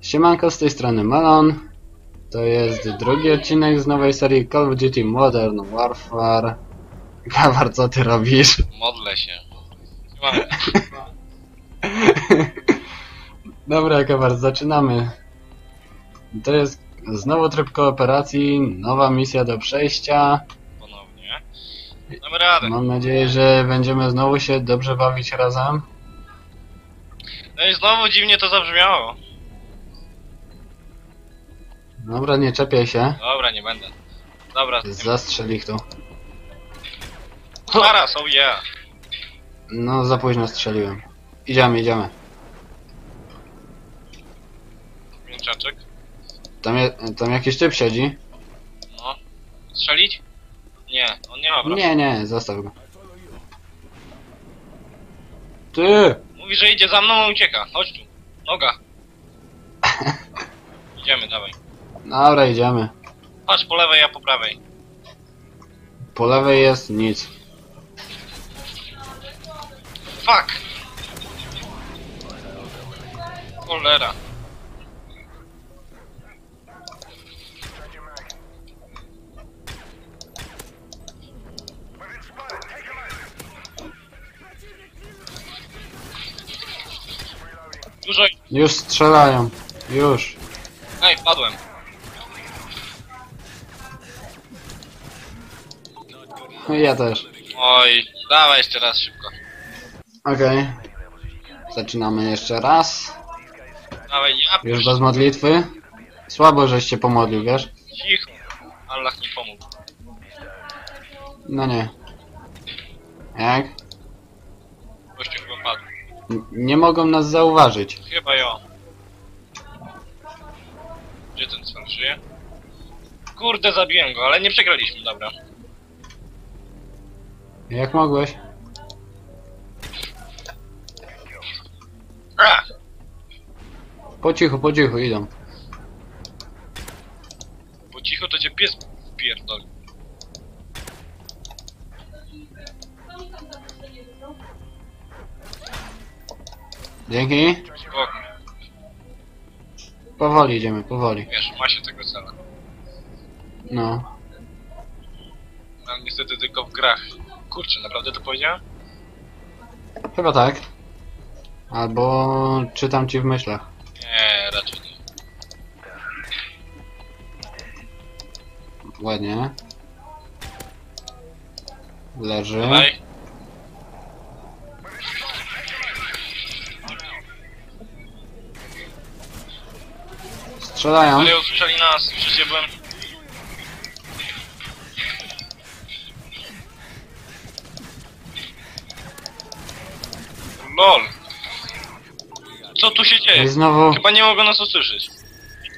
Siemanko, z tej strony Malon. To jest drugi odcinek z nowej serii Call of Duty Modern Warfare. Gawar, co ty robisz? Modlę się. Dobra, Gawar, zaczynamy. To jest znowu tryb kooperacji, nowa misja do przejścia. Ponownie. Damy radę. Mam nadzieję, że będziemy znowu się dobrze bawić razem. No i znowu dziwnie to zabrzmiało. Dobra, nie czepiaj się. Dobra, nie będę. Dobra, nie Zastrzel ich tu. Zaraz, oh yeah. No, za późno strzeliłem. Idziemy, idziemy. Mięczaczek. Tam, je, tam jakiś typ siedzi. No. Strzelić? Nie, on nie ma broni. Nie, nie, zostaw go. Ty! Mówi, że idzie za mną, a ucieka. Chodź tu. Noga. Idziemy, dawaj. Dobra, idziemy. Patrz po lewej, a po prawej. Po lewej jest nic. Fuck! Cholera. Dużo... Już strzelają. Już. Ej, padłem. Ja też. Oj, dawaj jeszcze raz szybko. Okej. Zaczynamy jeszcze raz. Dawaj, ja Już bez modlitwy. Słabo, żeś się pomodlił, wiesz? cicho. Allah mi pomógł. No nie. Jak? N- nie mogą nas zauważyć. Chyba jo. Gdzie ten cel żyje? Kurde, zabiłem go, ale nie przegraliśmy, dobra. Jak mogłeś? A! Po cichu, po cichu, idą. Dzięki. Spoko. Powoli idziemy, powoli. Wiesz, ma się tego cela. No. Ale niestety tylko w grach. Kurczę, naprawdę to powiedziałem? Chyba tak. Albo czytam ci w myślach. Nie, raczej nie. Ładnie. Leży. Strzelają. Ale usłyszeli nas, ja byłem... LOL! Co tu się I dzieje? znowu. Chyba nie mogą nas usłyszeć.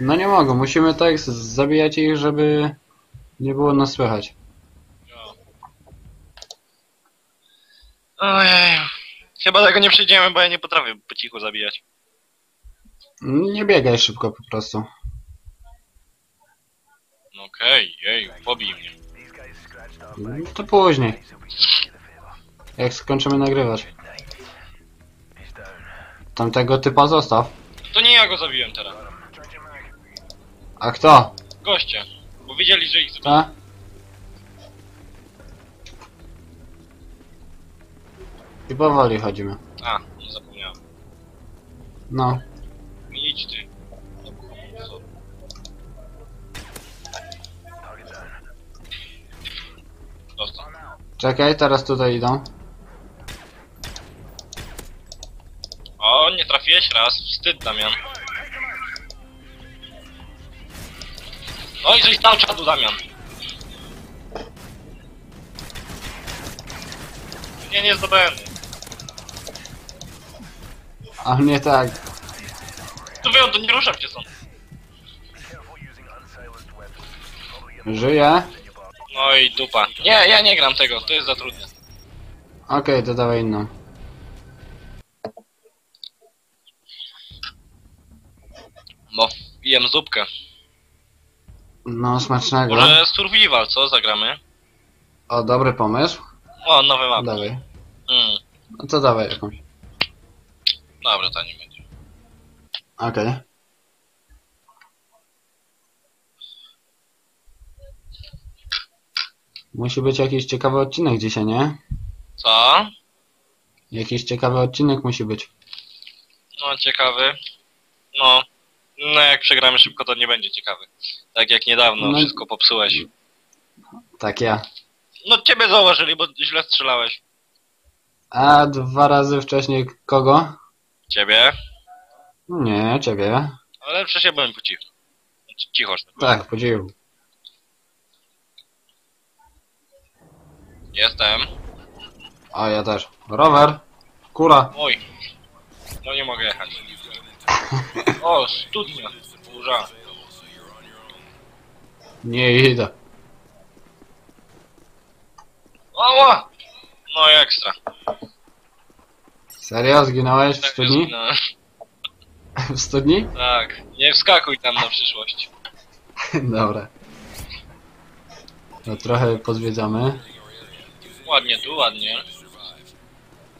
No nie mogą, musimy tak zabijać ich, żeby nie było nas słychać. Ojej. Chyba tego nie przejdziemy, bo ja nie potrafię po cichu zabijać. Nie biegaj szybko po prostu. No Okej, jej, pobij mnie. To później. Jak skończymy nagrywać. Tamtego typa zostaw. To nie ja go zabiłem teraz. A kto? Goście. Bo wiedzieli, że ich zabiję. Ta? I powoli chodzimy. A, nie zapomniałem. No. Idź ty. Czekaj, teraz tutaj idą. O, nie trafiłeś raz. Wstyd, Damian. No i żeś dał czadu, Damian. Nie, nie zdobędę. A mnie tak. Tu wyjął, to nie ruszam cię stąd. Żyje? No i dupa. Nie, ja nie gram tego, to jest za trudne. Okej, to dawaj inną. Bo jem zupkę. No, smacznego. Może survival, co? Zagramy? O, dobry pomysł. O, nowy map. Dawaj. Hmm. No to dawaj jakąś. Dobra, to nie będzie. Okej. Musi być jakiś ciekawy odcinek dzisiaj, nie? Co? Jakiś ciekawy odcinek musi być. No, ciekawy. No. No, jak przegramy szybko, to nie będzie ciekawy. Tak jak niedawno, No. wszystko popsułeś. Tak ja. No, ciebie założyli, bo źle strzelałeś. A dwa razy wcześniej kogo? Ciebie? Nie, ciebie. Ale przecież ja byłem po cichu. Cicho. tak Tak, podzielił. Jestem. A ja też. Rower. Kura. Oj. No nie mogę jechać. O, studnia. Burza. Nie idę. Ała! No i ekstra. Serio? Zginąłeś w Tak, studni? zginąłem. W studni? Tak. Nie wskakuj tam na przyszłość. Dobra. To trochę pozwiedzamy. Ładnie tu, ładnie.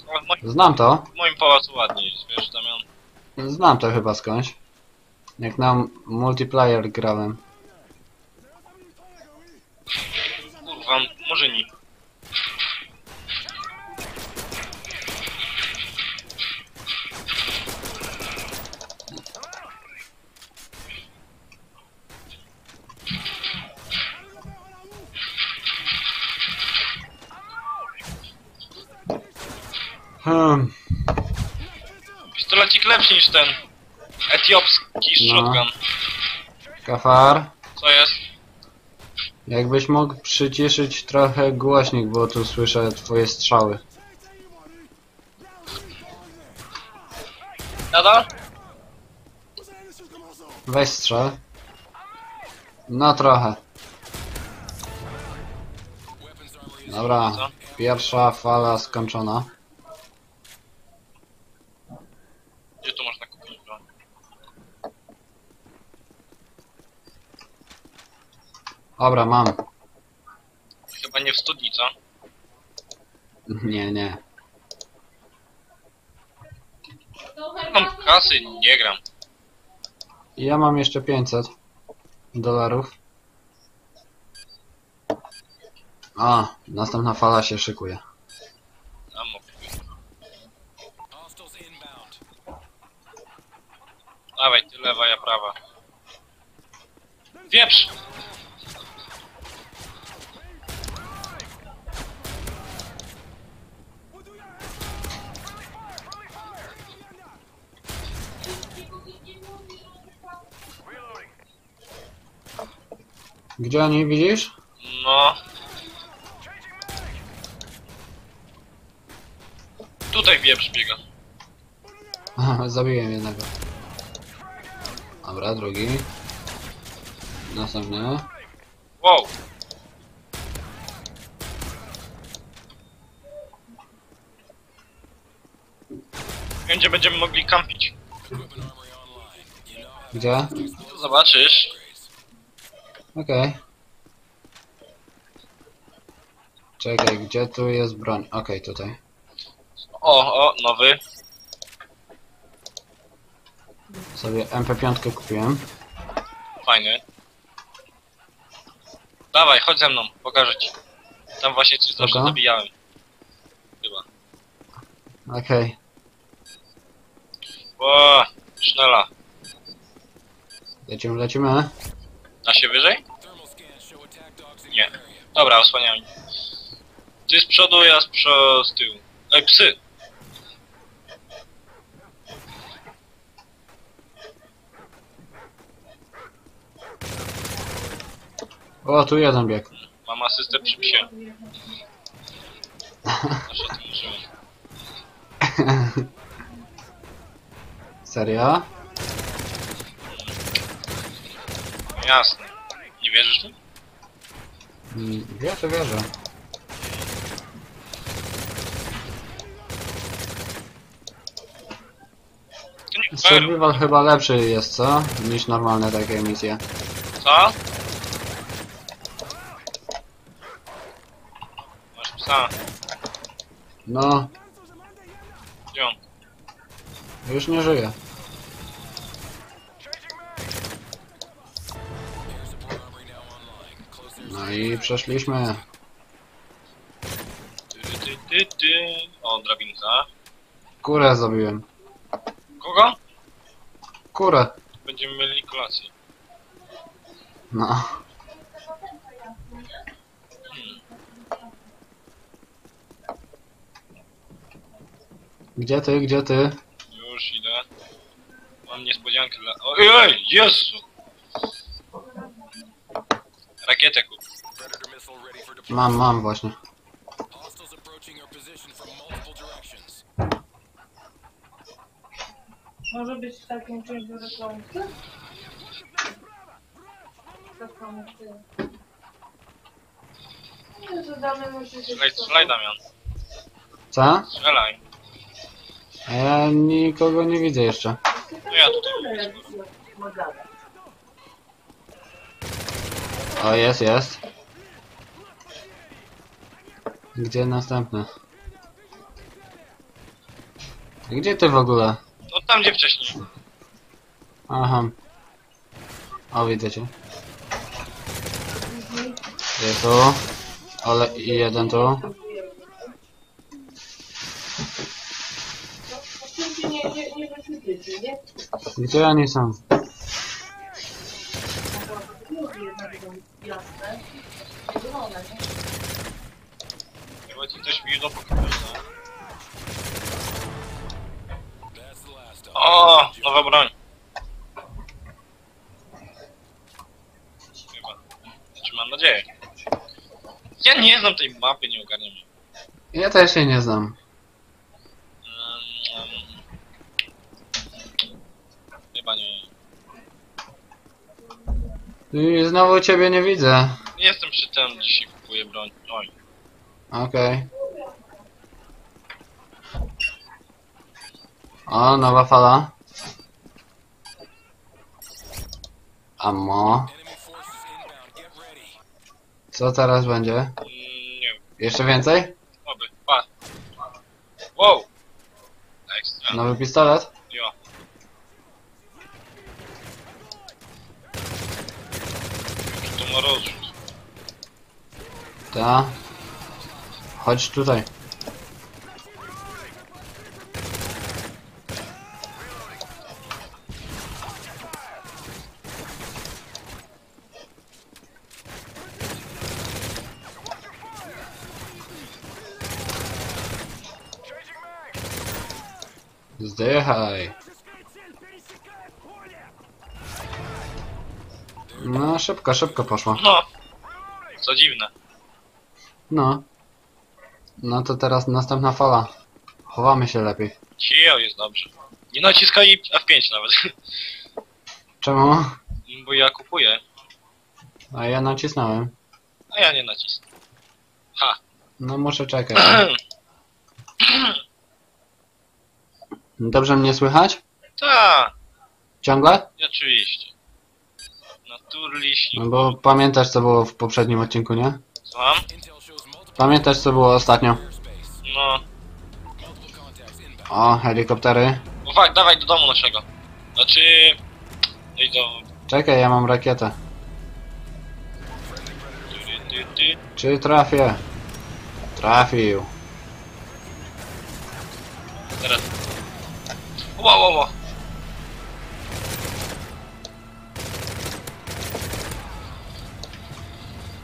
No, w, moim, Znam to. w moim pałacu ładnie jest, wiesz, Damian. Znam to chyba skądś. Jak na multiplayer grałem. Kurwa, murzyni. Hmm. Pistolecik lepszy niż ten etiopski No. shotgun. Kafar. Co jest? Jakbyś mógł przyciszyć trochę głośnik, bo tu słyszę twoje strzały. Nadal? Weź strzel. No trochę. Dobra, Co? pierwsza fala skończona. Gdzie tu można kupić broń? Dobra, mam. Chyba nie w studni, co? Nie, nie. Mam kasy, nie gram. Ja mam jeszcze 500 dolarów. A, następna fala się szykuje. A mogę. Dawaj, ty lewa, ja prawa. Wieprz! Gdzie oni widzisz? No. Tutaj wieprz biega. Zabiłem jednego. Dobra, drugi. Następny. Wow! Będzie będziemy mogli kampić. Gdzie? Zobaczysz. Okej. Czekaj, gdzie tu jest broń? Okej, tutaj. O, o, nowy. Sobie MP5 kupiłem. Fajny. Dawaj, chodź ze mną, pokażę ci. Tam właśnie coś zawsze Spoko. zabijałem. Chyba. Okej. O, sznela. Lecimy, lecimy. Da się wyżej? Nie. Dobra, osłaniam. Ty z przodu, ja z, przo z tyłu. Ej, psy! O, tu jeden bieg. Mam asystę przy psie. Zawsze o tym użyłem. Serio? Jasne. Nie wierzysz mi? Mm, Wierzę, wierzę. Survival chyba lepszy jest, co? Niż normalne takie misje. Co? Masz psa. No, Gdzie on? już nie żyje. No i przeszliśmy. Ty, ty, ty, ty. O, drabinka. Kurę zabiłem. Kogo? Kurę. Będziemy mieli kolację. No. Gdzie ty, gdzie ty? Już idę. Mam niespodziankę dla... Ojej, Jezu! Rakietę kup. Mam, mam właśnie. Może być takim czymś do reklamy. Reklamy ty. Nie, że damy mu się Strzelaj, strzelaj Damian. Co? Strzelaj. A ja nikogo nie widzę jeszcze. No ja tutaj mówię. O, jest, jest. Gdzie następny? Gdzie ty w ogóle? No tam gdzie wcześniej. Aha. O, widzę cię. Jest tu. Ale i jeden tu. Gdzie oni są? Last stop. O, nowa broń. Chyba. Znaczy mam nadzieję. Ja nie znam tej mapy, nie ogarniam jej. Ja też się nie znam. Mm. Chyba nie. I znowu ciebie nie widzę. Jestem przy tym, dzisiaj kupuję broń. Oj. Okej. O, nowa fala. Ammo. Ready. Co teraz będzie? Nie wiem. Jeszcze więcej? Oby. Pa. Wow. Ekstra. Nowy pistolet? Jo. Jaki to ma rozrzut. Ta. Chodź tutaj. Szybko, szybko poszło. No. Co dziwne. No. No to teraz następna fala. Chowamy się lepiej. Cio jest dobrze. Nie naciskaj F5 nawet. Czemu? Bo ja kupuję, A ja nacisnąłem. a ja nie nacisnę. Ha. No muszę czekać. Dobrze mnie słychać? Ta. Ciągle? Oczywiście. No bo pamiętasz co było w poprzednim odcinku, nie? Multiple Pamiętasz co było ostatnio? No. O, helikoptery. O fakt, dawaj do domu naszego. Znaczy... No i do... Czekaj, ja mam rakietę. Ty, ty, ty. Czy trafię? Trafił. Teraz... Wow, wow, wow.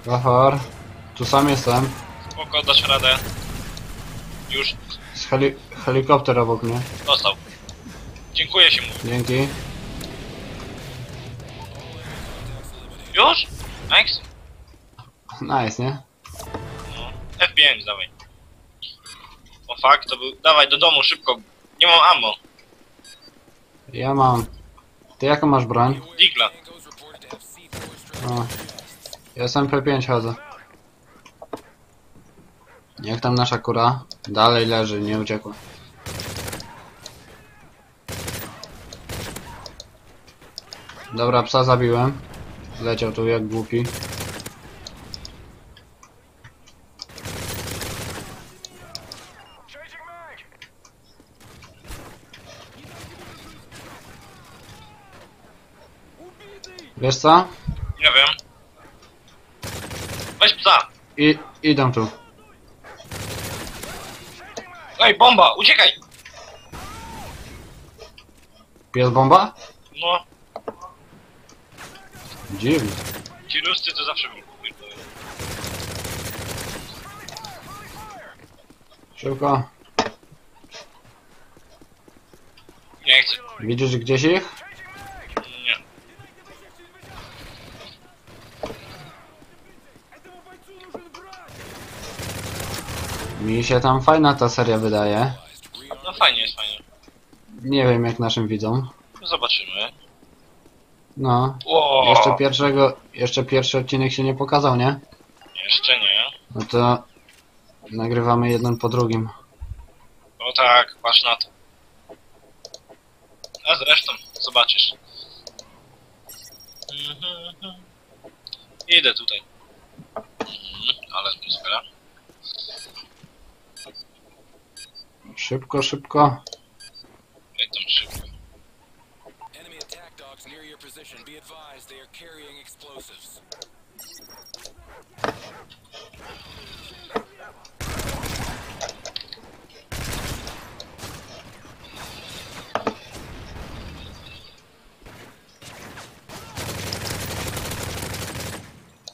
Gafor. Tu sam jestem. Spoko, dasz radę. Już Z heli helikopter obok mnie. dostał. Dziękuję się mówi. Dzięki. Już? Max? Nice, nie? No. F5, dawaj. O fakt, to był... Dawaj do domu, szybko. Nie mam ammo. Ja mam. Ty jaką masz broń? Digla. Tangos reported to have C4 O. Ja z MP5 chodzę. Jak tam nasza kura? Dalej leży, nie uciekła. Dobra, psa zabiłem. Leciał tu jak głupi. Wiesz co? Nie wiem. Weź psa! I idą tu. Ej, bomba! Uciekaj! Pies bomba? No, Dziwnie. ci ruscy to zawsze mi Szybko. Nie chcę. Widzisz gdzieś ich? Nie. Mi się tam fajna ta seria wydaje. No fajnie jest, fajnie. Nie wiem jak naszym widzom. Zobaczymy. No. Ło, Jeszcze pierwszego, jeszcze pierwszy odcinek się nie pokazał, nie? Jeszcze nie. No to nagrywamy jeden po drugim. No tak, patrz na to. A zresztą, zobaczysz. Mhm. Idę tutaj. Mhm, Ale atmosfera. Szybko, carrying explosives.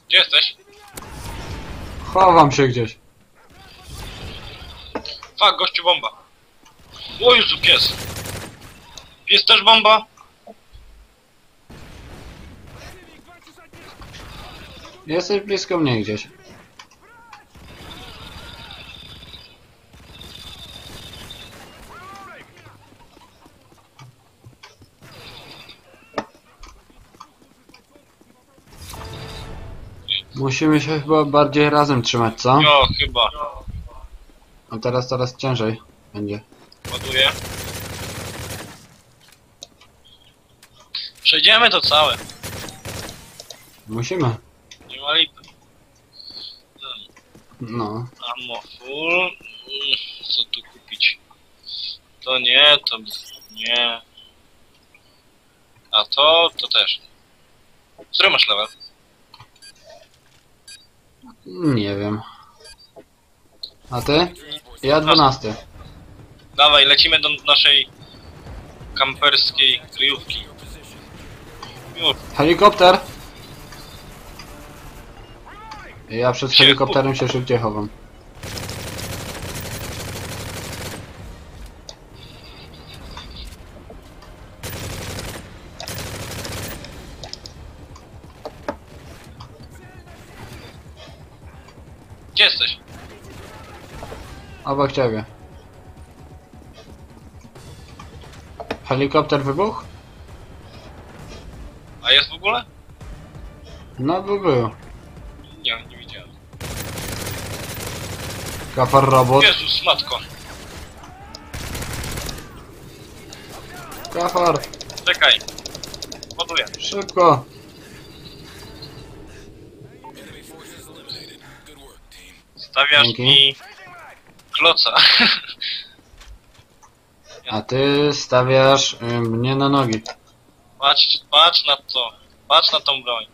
Gdzie jesteś? Chowam się gdzieś. Fak, gościu bomba. O Jezu, pies. Pies też bomba? Jesteś blisko mnie gdzieś. Musimy się chyba bardziej razem trzymać, co? Jo, chyba. A teraz coraz ciężej będzie. Ładuję. Przejdziemy to całe. Musimy. Nie ma lipy. No. Ammo full. Mm, Co tu kupić? To nie, to nie. A to, to też. Który masz level? Nie wiem. A ty? Ja dwunasty. Dawaj, lecimy do naszej kamperskiej kryjówki. Już, Helikopter! Ja przed helikopterem się szybciej chowam. gdzie jesteś? Obok ciebie. Helikopter wybuchł? A jest w ogóle? No by był. Nie, nie widziałem. Kafar robot. Jezus, matko. Kafar, Czekaj. Ładuję. szybko. Stawiasz Dzięki. mi kloca. A ty stawiasz y, mnie na nogi. patrz, patrz na to. Patrz na tą broń.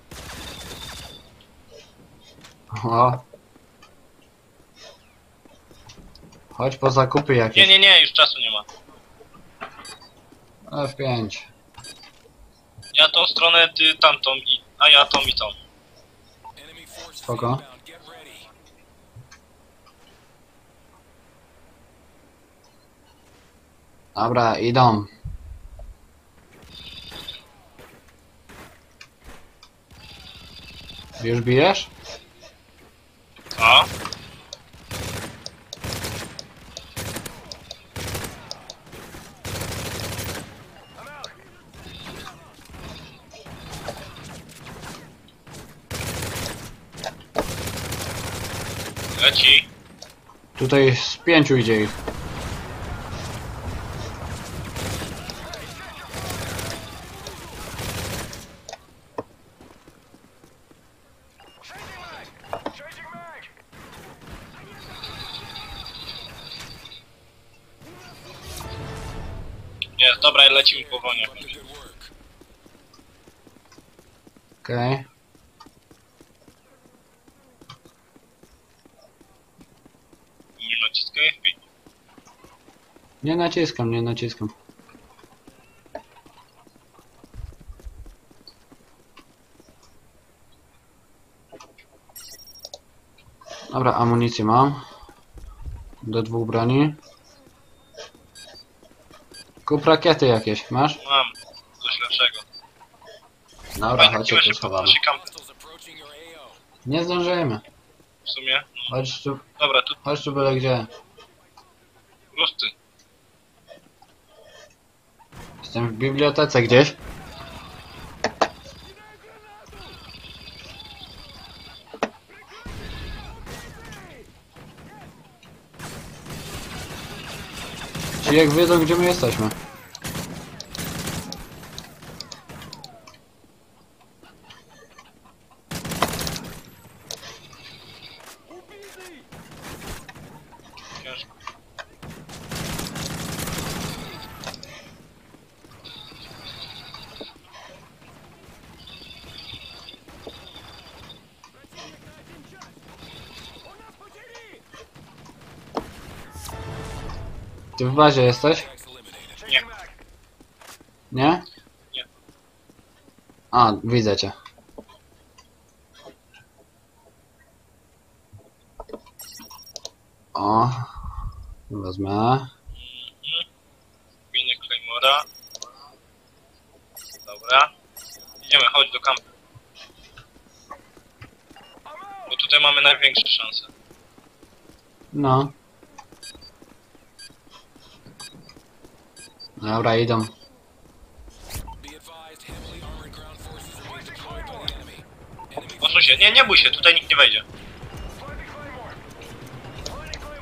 O. Chodź po zakupy Nie, jakieś. nie, nie, już czasu nie ma. F5. Ja tą stronę, ty tamtą, i, a ja tą i tą. Spoko. Dobra, idą. Już bijesz? A? Leci. Tutaj z pięciu idzie ich. dobra, lecimy po woniach. Okej. Okay. Nie naciskaj FB. Nie naciskam, nie naciskam. Dobra, amunicję mam. Do dwóch broni. Kup rakiety jakieś, masz? Mam coś lepszego. Dobra, Fajnie, chodźcie tu schowamy. Nie zdążymy. w sumie. No, Chodź tu, dobra, tu chodź tu byle gdzie. lusty. Jestem w bibliotece gdzieś. Ci jak wiedzą gdzie my jesteśmy. Ty w bazie jesteś? Nie. Nie? Nie. A, widzę cię. O, wezmę. Miny Claymora. Dobra. Idziemy, chodź do kampu. Bo tutaj mamy największe szanse. No. Enemy. Enemy Osuń się, nie, nie bój się, tutaj nikt nie wejdzie.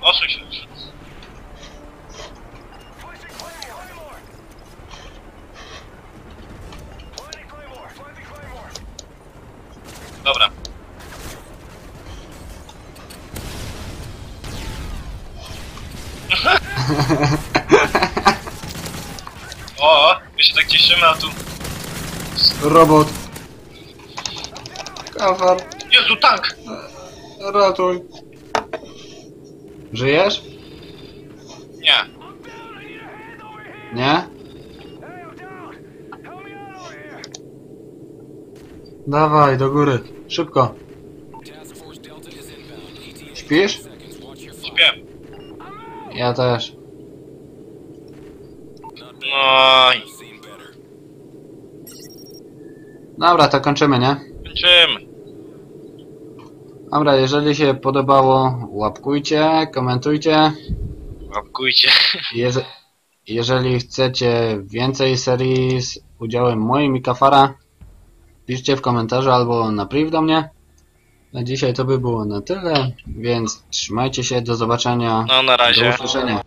Osuń się. Dobra. Robot. Kafar, Jezu, tank! ratuj. Żyjesz? Nie. Nie? Dawaj, do góry. Szybko. Śpisz? Śpię. Ja też. No i Dobra, to kończymy, nie? kończymy. Dobra, jeżeli się podobało, łapkujcie, komentujcie. Łapkujcie. Jeże jeżeli chcecie więcej serii z udziałem moim i Kafara, piszcie w komentarzu albo na priv do mnie. Na dzisiaj to by było na tyle, więc trzymajcie się, do zobaczenia, No na do razie. usłyszenia.